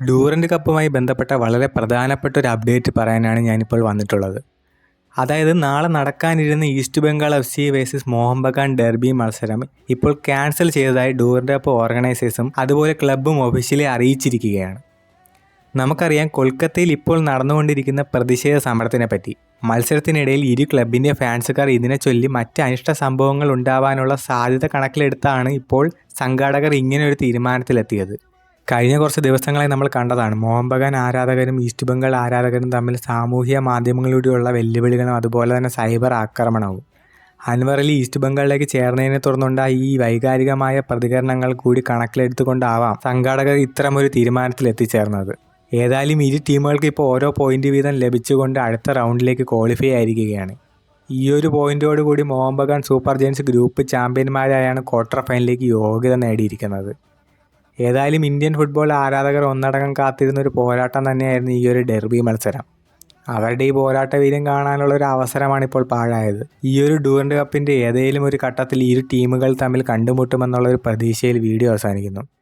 Durand കപ്പുമായി ബന്ധപ്പെട്ട വളരെ പ്രധാനപ്പെട്ട ഒരു അപ്ഡേറ്റ് പറയാനാണ് ഞാനിപ്പോൾ വന്നിട്ടുള്ളത്. അതായത് നാളെ നടക്കാനിരുന്ന East Bengal F C versus Mohun Bagan derby മത്സരം ഇപ്പോൾ ക്യാൻസൽ ചെയ്തതായി ഡൂറിന്റെ കപ്പ് ഓർഗനൈസേഴ്സും അതുപോലെ ക്ലബ്ബും ഒഫീഷ്യലി അറിയിച്ചിരിക്കുകയാണ്. നമുക്കറിയാം കൊൽക്കത്തയിൽ ഇപ്പോൾ നടന്നുകൊണ്ടിരിക്കുന്ന പ്രതിഷേധ സമരത്തിനെ പറ്റി മത്സരത്തിനിടയിൽ ഇരു ക്ലബിന്റെ ഫാൻസുകാർ ഇതിനെ ചൊല്ലി മറ്റ് അനിഷ്ട സംഭവങ്ങൾ ഉണ്ടാവാനുള്ള സാധ്യത കണക്കിലെടുത്താണ് ഇപ്പോൾ സംഘാടകർ ഇങ്ങനെ ഒരു തീരുമാനത്തിലെത്തിയത്. കഴിഞ്ഞ കുറച്ച് ദിവസങ്ങളായി നമ്മൾ കണ്ടതാണ്. മോഹൻ ബഗാൻ ആരാധകരും ഈസ്റ്റ് ബംഗാൾ ആരാധകരും തമ്മിൽ സാമൂഹ്യ മാധ്യമങ്ങളിലൂടെയുള്ള വെല്ലുവിളികളും അതുപോലെ തന്നെ സൈബർ ആക്രമണവും. അൻവർ അലി ഈസ്റ്റ് ബംഗാളിലേക്ക് ചേർന്നതിനെ തുടർന്നുണ്ടായ ഈ വൈകാരികമായ പ്രതികരണങ്ങൾ കൂടി കണക്കിലെടുത്തുകൊണ്ടാവാം സംഘാടകർ ഇത്തരമൊരു തീരുമാനത്തിൽ എത്തിച്ചേർന്നത് ഏതായാലും ഇരു ടീമുകൾക്ക് ഇപ്പോൾ ഓരോ പോയിന്റ് വീതം ലഭിച്ചുകൊണ്ട് അടുത്ത റൗണ്ടിലേക്ക് ക്വാളിഫൈ ആയിരിക്കുകയാണ്. ഈ ഒരു പോയിന്റോടുകൂടി Mohun Bagan super giants group ചാമ്പ്യന്മാരായാണ് quarter ഫൈനലിലേക്ക് യോഗ്യത നേടിയിരിക്കുന്നത്. ഏതായാലും ഇന്ത്യൻ ഫുട്ബോൾ ആരാധകർ ഒന്നടങ്കം കാത്തിരുന്ന ഒരു പോരാട്ടം തന്നെയായിരുന്നു ഈ ഒരു ഡെർബി മത്സരം. അവരുടെ ഈ പോരാട്ട വീര്യം കാണാനുള്ള ഒരു അവസരമാണ് ഇപ്പോൾ പാഴായത്. ഈ ഒരു ഡൂറന്റ് കപ്പിന്റെ ഏതെങ്കിലും ഒരു ഘട്ടത്തിൽ ഇരു ടീമുകൾ തമ്മിൽ കണ്ടുമുട്ടുമെന്നുള്ള ഒരു പ്രതീക്ഷയിൽ വീഡിയോ അവസാനിക്കുന്നു.